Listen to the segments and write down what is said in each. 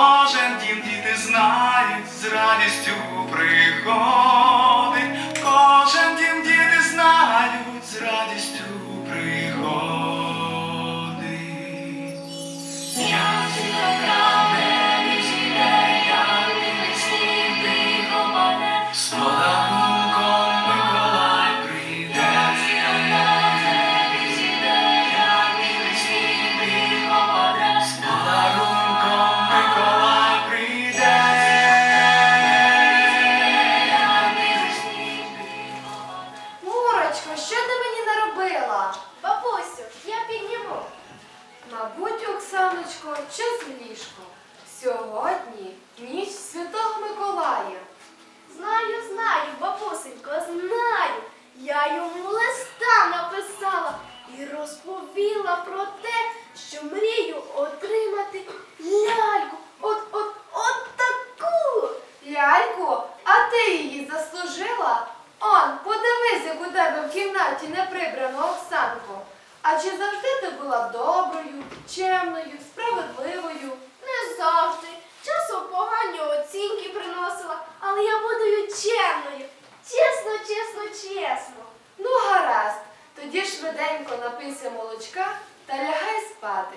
кожен дім діти знають, з радістю приходить, Оксаночко, час в ліжко. Сьогодні ніч Святого Миколая. Знаю, знаю, бабусенько, знаю. Я йому листа написала і розповіла про те, що мрію отримати ляльку. От, от, от таку. Ляльку, а ти її заслужила? Он, подивись, як у тебе в кімнаті не прибрано Оксанко. А чи завжди ти була доброю, чемною, справедливою? Не завжди. Часом погані оцінки приносила, але я буду чемною. Чесно, чесно, чесно. Ну, гаразд, тоді швиденько напийся молочка та лягай спати.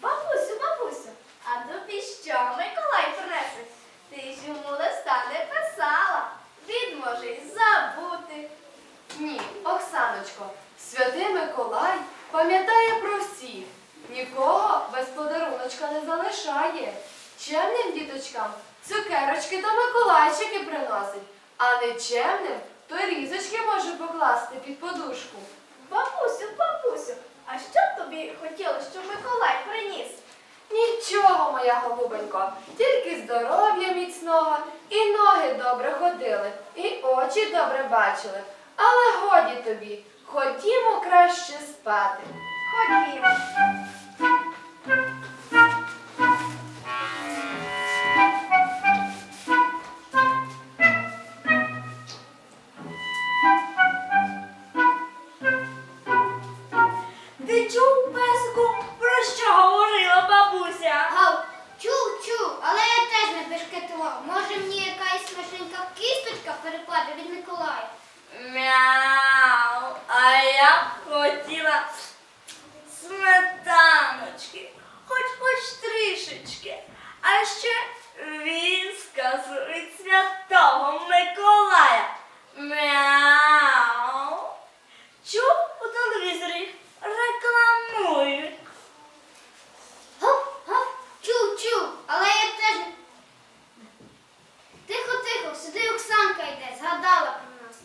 Бабусю, бабусю, а тобі що Миколай принесе? Ти ж йому листа не писала. Він може й забути. Ні, Оксаночко, пам'ятає про всіх. Нікого без подаруночка не залишає. Чемним діточкам цукерочки та Миколайчики приносить, а нечемним то різочки може покласти під подушку. Бабусю, бабусю, а що б тобі хотілося, щоб Миколай приніс? Нічого, моя голубенько, тільки здоров'я міцного, і ноги добре ходили, і очі добре бачили. Але годі тобі, ходімо краще спати. Ходімо. Ти чув, песику, про що говорила бабуся? Гав, чув, чув, але я теж не бешкетував. Може мені якась смачненька кісточка перепаде від Миколая? Мяу, А ще віскасу від святого Миколая. Мяу. Чув у телевізорі рекламують. Гав, чув, чув, але я теж. Тихо, тихо, сюди Оксанка йде, згадала про нас.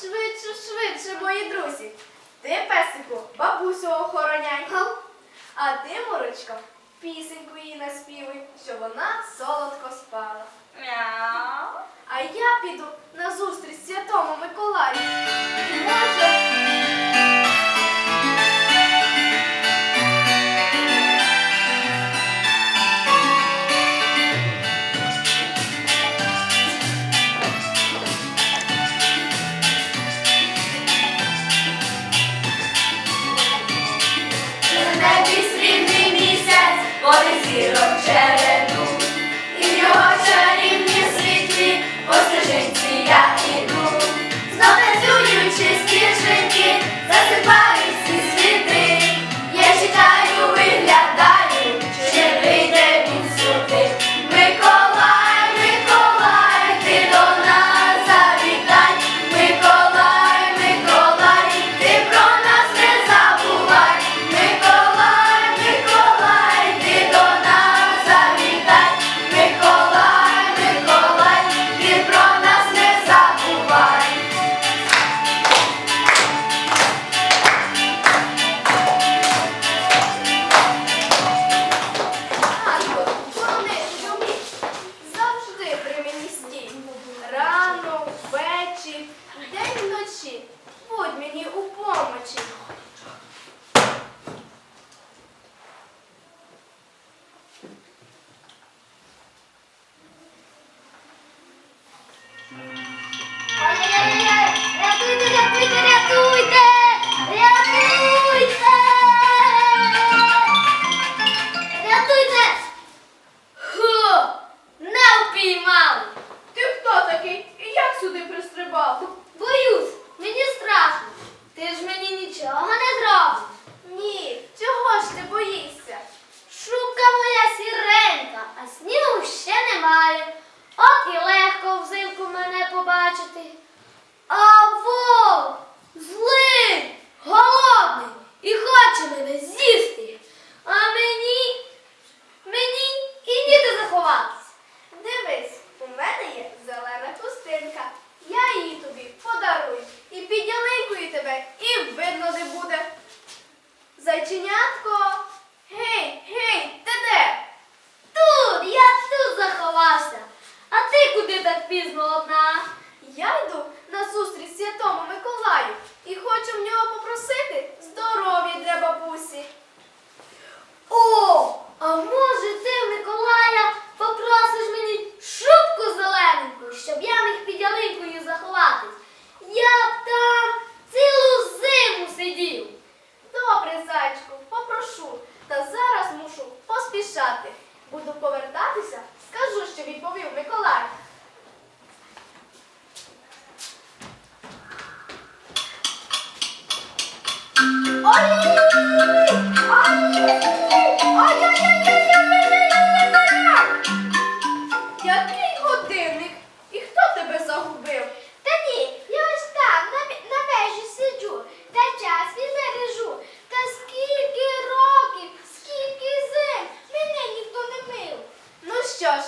Швидше, швидше, мої друзі. Ти, песику, бабусю охороняй. А ти, Мурочко, пісеньку їй наспівуй, щоб вона солодко спала. Мяу. А я піду на зустріч святому Миколаю. І може. що ж,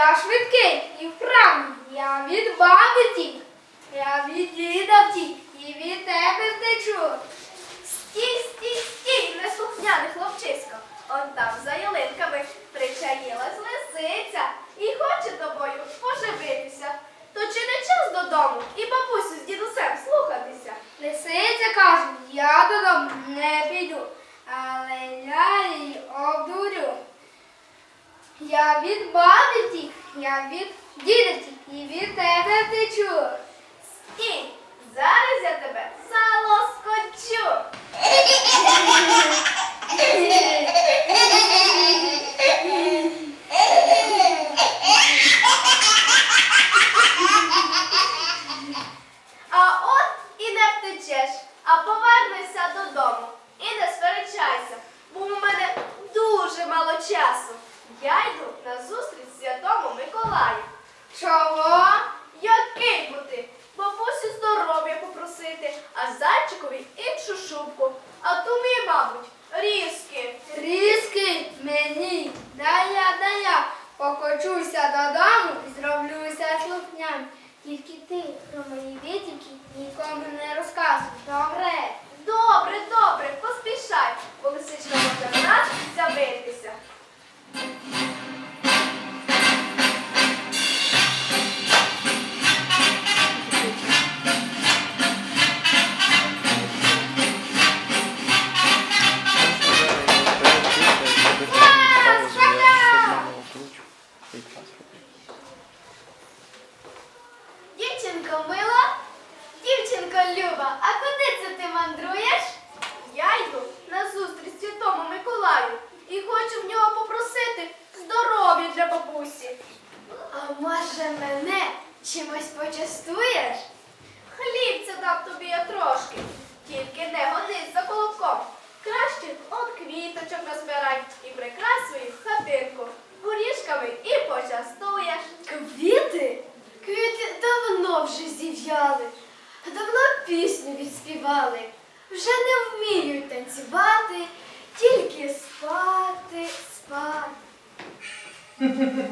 Я швидкий і вправний, я від баби тік, я від діда втік і від тебе втечу. Стій, стій, стій, неслухняний хлопчисько. Он там за ялинками причаїлась лисиця і хоче тобою поживитися. То чи не час додому і бабусю з дідусем слухатися? Лисиця каже, я додому не піду, але я її обдурю. Я від баби я від дідусі і від тебе течу. І зараз я тебе залоскочу. Ти про мої відінки нікому не розказуй. Добре. Добре, добре, поспішай, бо лисичка може нас Люба, а куди це ти мандруєш? Я йду на зустріч Святому Миколаю і хочу в нього попросити здоров'я для бабусі. А може мене чимось почастуєш? Хлібця дам тобі я трошки, тільки не гонись за колобком. Краще от квіточок назбирай і прикрась свою хатинку горішками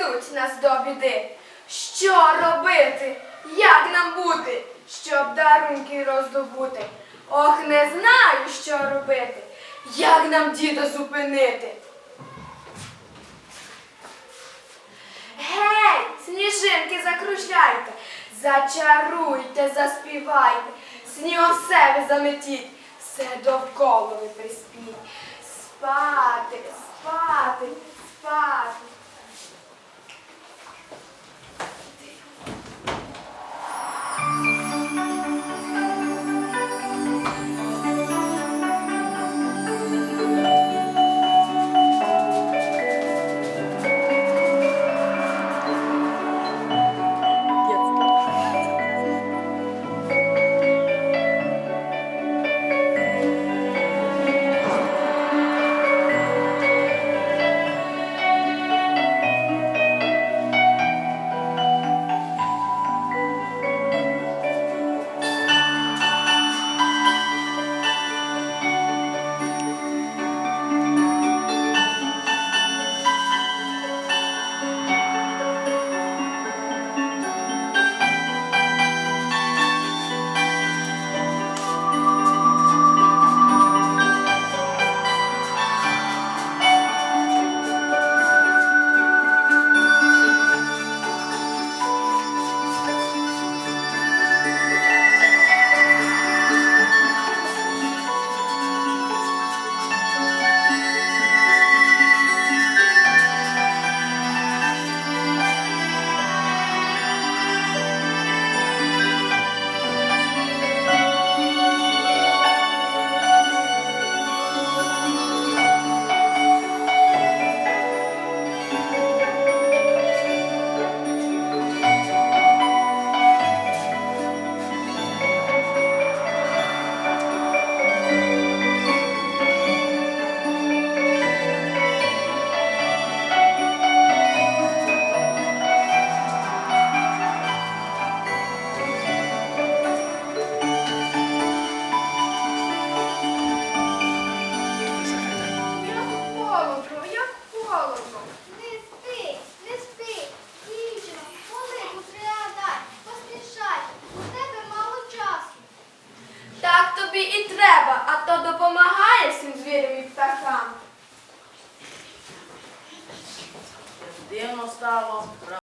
доведуть нас до біди. Що робити? Як нам бути, щоб дарунки роздобути? Ох, не знаю, що робити. Як нам діда зупинити? Гей, сніжинки закружляйте, зачаруйте, заспівайте, снігом ви заметіть, все довкола ви приспіть. Спати, спати.